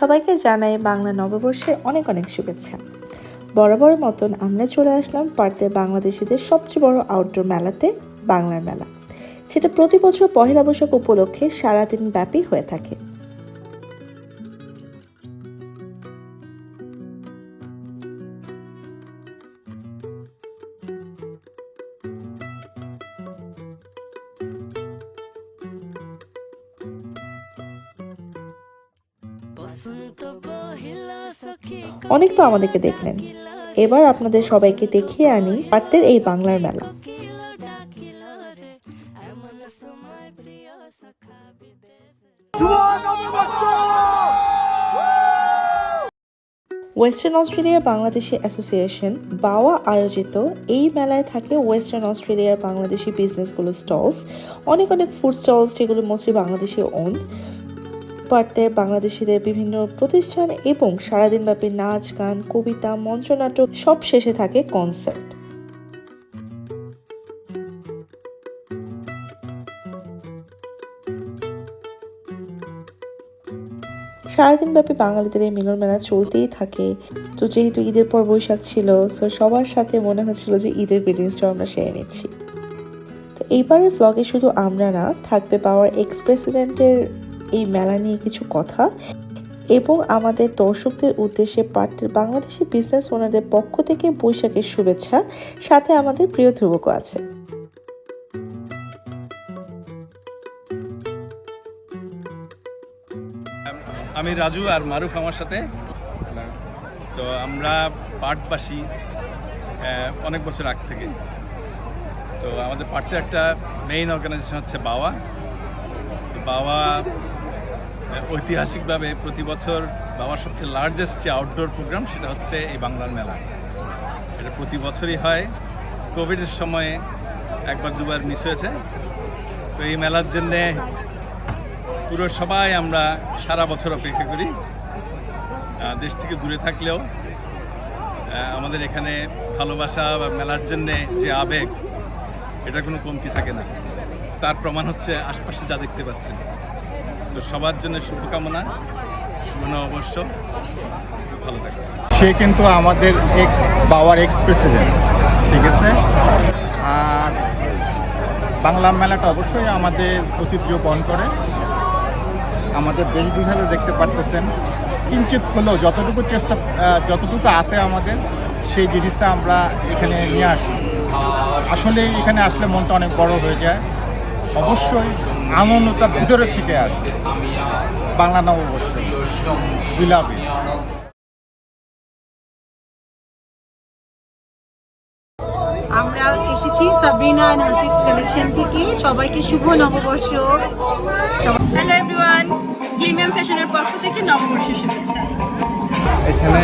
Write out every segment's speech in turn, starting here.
সবাইকে জানাই বাংলা নববর্ষের অনেক অনেক শুভেচ্ছা। বরাবর মতন আমরা চলে আসলাম পার্থের বাংলাদেশিদের সবচেয়ে বড় আউটডোর মেলাতে, বাংলার মেলা। সেটা প্রতি বছর পহেলা বৈশাখ উপলক্ষে সারাদিন ব্যাপী হয়ে থাকে। অনেক তো আমাদেরকে দেখলেন। এবার আপনাদের সবাইকে দেখিয়ে আনি পার্থের এই বাংলার মেলা। ওয়েস্টার্ন অস্ট্রেলিয়া বাংলাদেশি অ্যাসোসিয়েশন, বাওয়া আয়োজিত এই মেলায় থাকে ওয়েস্টার্ন অস্ট্রেলিয়ার বাংলাদেশি বিজনেসগুলো স্টলস অনেক অনেক ফুড স্টলস যেগুলো মোস্টলি বাংলাদেশি ওন পার্থের বাংলাদেশিদের বিভিন্ন প্রতিষ্ঠান এবং সারাদিনব্যাপী নাচ, গান, কবিতা, মঞ্চনাটক সব শেষে থাকে কনসার্ট সারাদিন ব্যাপী বাঙালিদের এই মিলন মেলা চলতেই থাকে। তো যেহেতু ঈদের পর বৈশাখ ছিল সো সবার সাথে মনে হচ্ছিল যে ঈদের বিলিংসটাও আমরা সেরে নিচ্ছি। তো এইবারের ভ্লগে শুধু আমরা না, থাকবে পাওয়ার এক্স প্রেসিডেন্টের এই মেলা নিয়ে কিছু কথা এবং আমাদের দর্শকদের উদ্দেশ্যে পার্টির বাংলাদেশি বিজনেস ওনারদের পক্ষ থেকে বৈশাখের শুভেচ্ছা, সাথে আমাদের প্রিয় ধ্রুবকও আছে। আমি রাজু আর মারুফ আমার সাথে। তো আমরা পাটবাসী অনেক বছর আগ থেকে। তো আমাদের পার্টির একটা মেইন অর্গানাইজেশন হচ্ছে বাওয়া। বাওয়া ঐতিহাসিকভাবে প্রতি বছর বাবার সবচেয়ে লার্জেস্ট যে আউটডোর প্রোগ্রাম সেটা হচ্ছে এই বাংলার মেলা। এটা প্রতি বছরই হয়। কোভিডের সময়ে একবার দুবার মিস হয়েছে। তো এই মেলার জন্যে পুরো সবাই আমরা সারা বছর অপেক্ষা করি। দেশ থেকে দূরে থাকলেও আমাদের এখানে ভালোবাসা বা মেলার জন্যে যে আবেগ এটা কোনো কমতি থাকে না। তার প্রমাণ হচ্ছে আশপাশে যা দেখতে পাচ্ছেন। তো সবার জন্য শুভকামনা। শুভ নববর্ষ ভালো থাকবে সে কিন্তু আমাদের এক্স বাওয়ার এক্স প্রেসিডেন্ট ঠিক আছে? আর বাংলা মেলাটা অবশ্যই আমাদের ঐতিহ্য বহন করে। আমাদের বেশভূষাতে দেখতে পারতেছেন। কিঞ্চিত হলেও যতটুকু চেষ্টা যতটুকু আছে আমাদের, সেই জিনিসটা আমরা এখানে নিয়ে আসি। আসলে এখানে আসলে মনটা অনেক বড় হয়ে যায়। অবশ্যই আনন্দটা ভিতরের থেকে আসে। বাংলা নববর্ষ। বিলাবি আমরা এসেছি সাবরিনা অ্যান্ড হাসিক্স কালেকশন থেকে। সবাইকে শুভ নববর্ষ। হ্যালো এভরিওয়ান প্রিমিয়াম ফ্যাশনের পক্ষ থেকে নববর্ষের শুভেচ্ছা। এখানে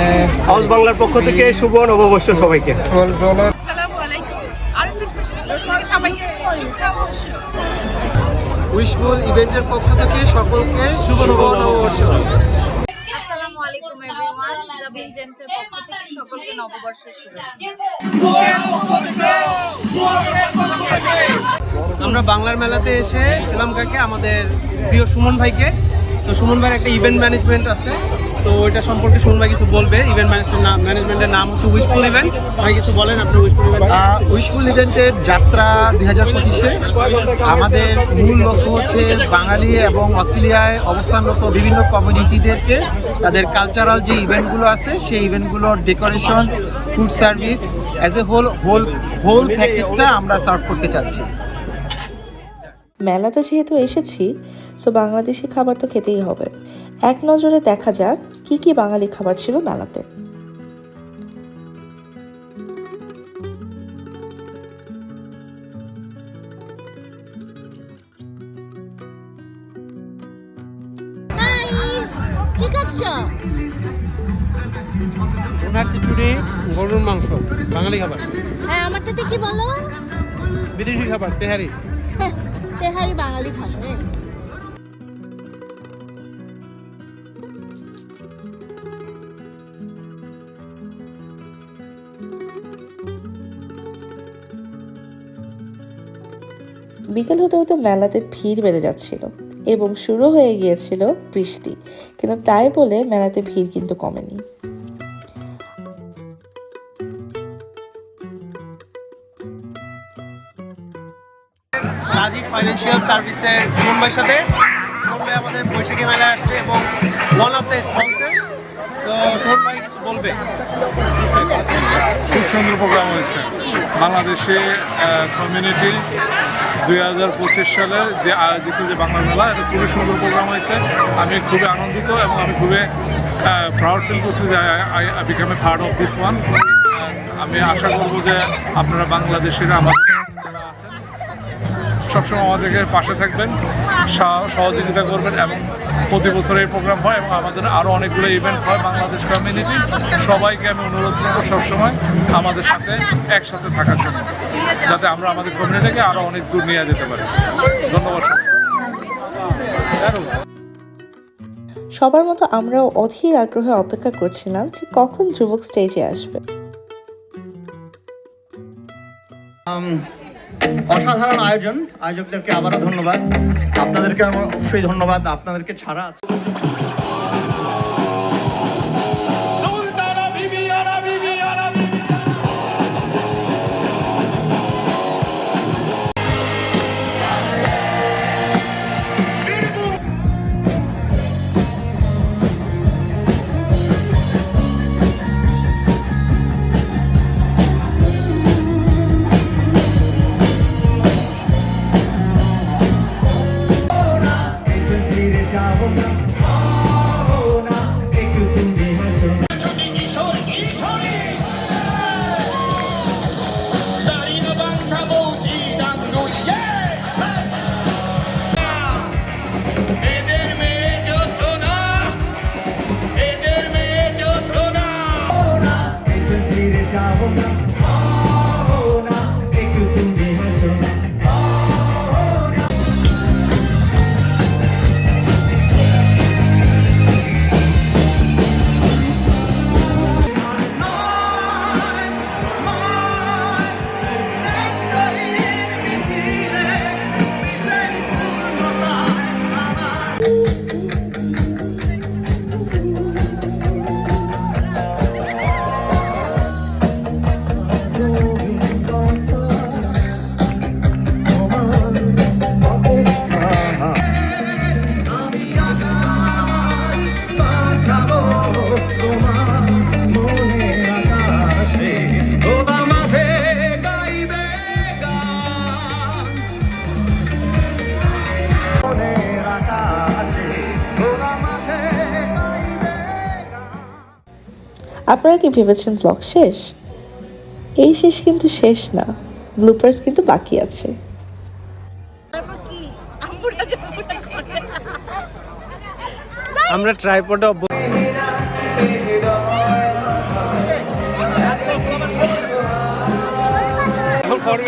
হাউস বাংলার পক্ষ থেকে শুভ নববর্ষ সবাইকে। উইশফুল ইভেন্টের পক্ষ থেকে সকলকে শুভ নববর্ষ। আসসালামু আলাইকুম এভরিওয়ান জাবিন জেমসের পক্ষ থেকে সকলকে নববর্ষের শুভেচ্ছা। আমরা বাংলার মেলাতে এসে এলাম কাকে? আমাদের প্রিয় সুমন ভাইকে। তো সুমন ভাইয়ের একটা ইভেন্ট ম্যানেজমেন্ট আছে। তো ওইটা সম্পর্কে ভাই কিছু বলবে। ইভেন্ট ম্যানেজমেন্ট ম্যানেজমেন্টের নাম হচ্ছে উইশফুল ইভেন্ট ভাই কিছু বলেন আপনি উইশফুল ইভেন্ট উইশফুল ইভেন্টের যাত্রা দুই হাজার পঁচিশে আমাদের মূল লক্ষ্য হচ্ছে বাঙালি এবং অস্ট্রেলিয়ায় অবস্থানরত বিভিন্ন কমিউনিটিদেরকে তাদের কালচারাল যে ইভেন্টগুলো আছে সেই ইভেন্টগুলোর decoration food service as a whole whole whole প্যাকেজটা আমরা সার্ভ করতে চাচ্ছি। মেলাতে যেহেতু এসেছি সো বাংলাদেশি খাবার তো খেতেই হবে। এক নজরে দেখা যাক কি কি বাঙালি খাবার ছিল মেলাতে? কি খিচুড়ি গরুর মাংস বাঙালি খাবার। হ্যাঁ আমারটাতে কি বলো? বিদেশি খাবার তেহারি। তেহারি বাঙালি খাবে। বিকেল হতে হতে মেলাতে ভিড় বেড়ে যাচ্ছিল এবং শুরু হয়ে গিয়েছিল বৃষ্টি, কিন্তু তাই বলে মেলাতে ভিড় কিন্তু কমেনি। রাজীব ফাইন্যান্সিয়াল সার্ভিসের সাথে সুমন আমাদের বৈশাখী মেলায় আসছে এবং ওয়ান অফ দ্য স্পন্সার্স খুব সুন্দর প্রোগ্রাম হয়েছে। বাংলাদেশে কমিউনিটি দুই হাজার পঁচিশ সালে যে আয়োজিত যে বাংলা মেলা, এটা খুবই সুন্দর প্রোগ্রাম হয়েছে। আমি খুবই আনন্দিত এবং আমি খুবই প্রাউড ফিল করছি যে I become a part of this one আমি আশা করব যে আপনারা বাংলাদেশের আমাদের আছেন, সবসময় আমাদেরকে পাশে থাকবেন। সহযোগিতা করবেন এবং প্রতি বছর এই প্রোগ্রাম হয় এবং আমাদের আরও অনেকগুলো ইভেন্ট হয় বাংলাদেশ কমিউনিটি সবাইকে আমি অনুরোধ করব সবসময় আমাদের সাথে একসাথে থাকার জন্য যাতে আমরা আমাদের কমিউনিটিকে আরও অনেক দূর নিয়ে যেতে পারি। ধন্যবাদ সবার মতো আমরাও অধীর আগ্রহে অপেক্ষা করছিলাম যে কখন যুবক স্টেজে আসবে। অসাধারণ আয়োজন। আয়োজকদেরকে আবারও ধন্যবাদ। আপনাদেরকে আমার অবশ্যই ধন্যবাদ। আপনাদেরকে ছাড়া আপনারা কি ভেবেছেন ব্লগ শেষ? এই শেষ কিন্তু শেষ না। ব্লুপার্স কিন্তু বাকি আছে। আমরা ট্রাইপডে এখন